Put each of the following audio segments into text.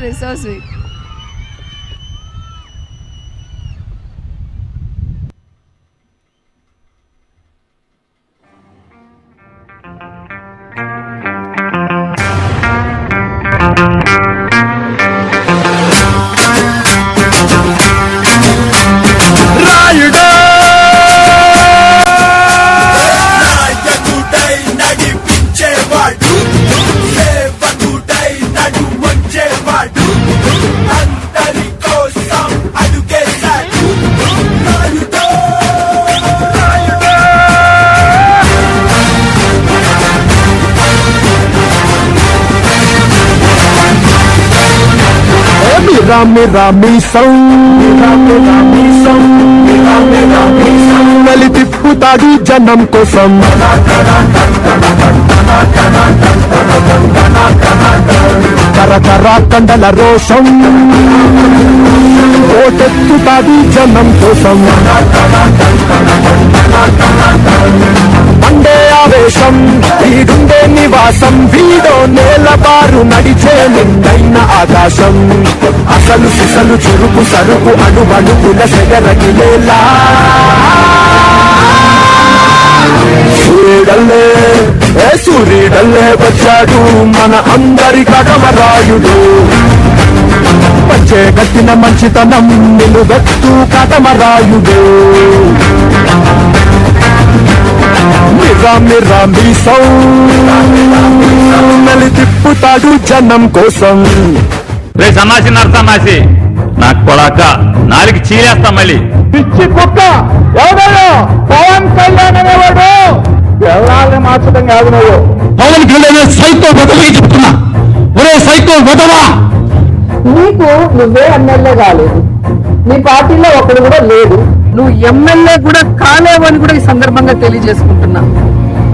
Curry so Mira వలి తిప్పుతాడు జనం కోసం. కరకర కండల రోషం. ఓటెత్తుతాడు జనం కోసం. ఆవేశం. వీడుండే నివాసం. వీడో నేలబారు నడిచే నిండైన ఆకాశం. అసలు సిసలు చురుకు సరుకు అణువణుకుల సెగరగిలేలా సూర్యుడల్లే ఏ సూర్యుడల్లే వచ్చాడు మన అందరి కటమరాయుడు. పంచే కట్టిన మంచితనం నిలువెత్తు కటమరాయుడు. మిరా మిరా మీసం నలి తిప్పుతాడు జనం కోసం. రే సన్నాసి నరసన్నాసి నాకు కొడాక నాలుగు చీలేస్తా మళ్ళీ. పిచ్చి కుక్క ఎవడో పవన్ కళ్యాణ్ అనేవాడు. ఎవరాలని మార్చడం కాదు నువ్వు. పవన్ కళ్యాణ్ సైకో బదలీ చెప్తున్నా. ఒరే సైకో బదవా నీకు నువ్వే ఎమ్మెల్యే కాలేదు. నీ పార్టీలో ఒకడు కూడా లేడు నువ్వు ఎమ్మెల్యే కూడా కాలేవని కూడా ఈ సందర్భంగా తెలియజేసుకుంటున్నా.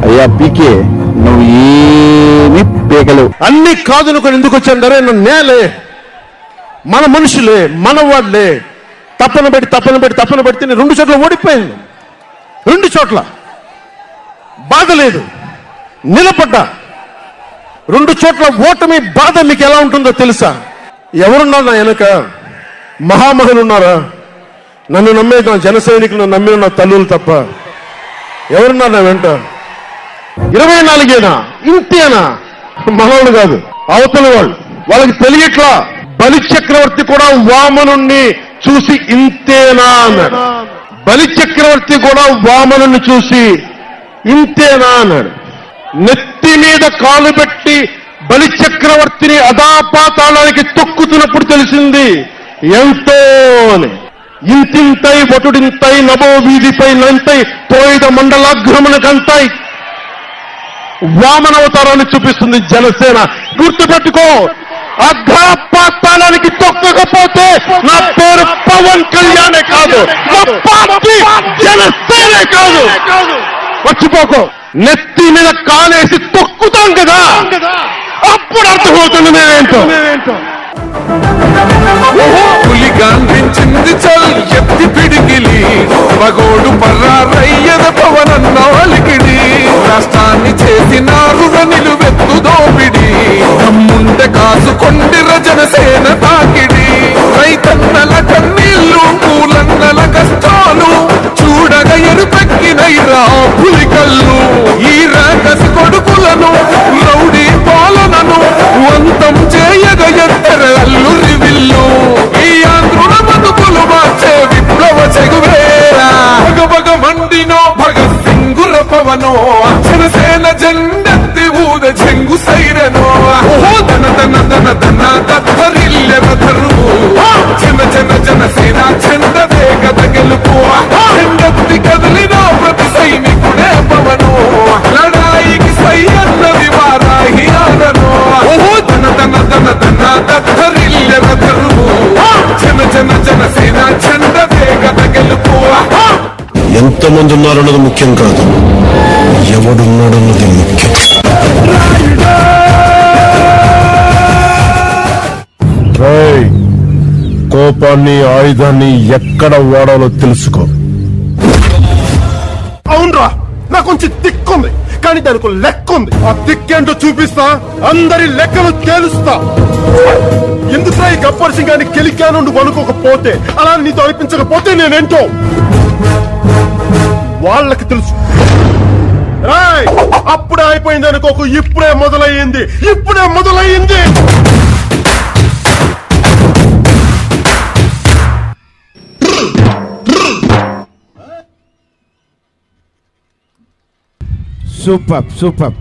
అయ్యా పీకే నువ్వు ఏమి పీకలు అన్ని కాదునుకొని ఎందుకు నన్ను నేలే మన మనుషులే మన వాళ్ళే తప్పన పెట్టి తప్పన పెట్టి తప్పన పెడితే నేను రెండు చోట్ల ఓడిపోయాను రెండు చోట్ల. బాధ లేదు. నిలబడ్డా. రెండు చోట్ల ఓటమి బాధ మీకు ఎలా ఉంటుందో తెలుసా? ఎవరున్నారు నా వెనక? మహామహులు ఉన్నారా? నన్ను నమ్మే నా జన సైనికులను నమ్మిన నా తల్లులు తప్ప ఎవరున్నారు నా వెంట? ఇరవై నాలుగేనా? ఇంతేనా? మనవాళ్ళు కాదు అవతల వాళ్ళు. వాళ్ళకి తెలియట్లా? బలి చక్రవర్తి కూడా వామనుణ్ణి చూసి ఇంతేనా అన్నాడు. బలి చక్రవర్తి కూడా వామనుణ్ణి చూసి ఇంతేనా అన్నాడు. నెత్తి మీద కాలు పెట్టి బలి చక్రవర్తిని అదాపాతాళానికి తొక్కుతున్నప్పుడు తెలిసింది ఎంతో అని. ఇంతింతై వటుడింతై నభో వీధిపై నంతై పోయిద మండలాగ్రమణకంతై వామనవతారాన్ని చూపిస్తుంది జనసేన. గుర్తుపెట్టుకో అగ్రపాతాళానికి తొక్కకపోతే నా పేరు పవన్ కళ్యాణే కాదు నా పార్టీ జనసేనే కాదు. మర్చిపోకో నెత్తి మీద కాలేసి తొక్కుతాం కదా. అప్పుడు అర్థమవుతుంది నేనేంటో కనిపించింది చల్ ఎత్తి పిడికిలి. మగోడు పర్రారయ్యద పవనన్నాలికిడి రాష్ట్రాన్ని చేసినారు నిలువెత్తు దోపిడి. దమ్ముండె కాసుకొండిర సింగుర పవనో జనసేన జెండెత్తి ఊద చెంగు సైరనో. ఓహో. దన దన దన ఎంతమంది ఉన్నారన్నది ముఖ్యం కాదు. ఎవడున్నాడన్నది ముఖ్యం. రేయ్, కోపాన్ని ఆయుధాన్ని ఎక్కడ వాడాలో తెలుసుకో. అవునరా నాకు కొంచెం దిక్కుంది. కానీ కానీ దానికి లెక్క ఉంది. ఆ దిక్కేంటో చూపిస్తా అందరి లెక్కలు తేలుస్తా. ఎందుకురా ఈ గబ్బర్ సింగ్ గాని గెలికాను నువ్వు అనుకోకపోతే అలా నీతో అనిపించకపోతే నేనేంటో? వాళ్ళకి తెలుసు. రాయ్ అప్పుడే అయిపోయింది అనుకోకు ఇప్పుడే మొదలయ్యింది. ఇప్పుడే మొదలయ్యింది. Super super.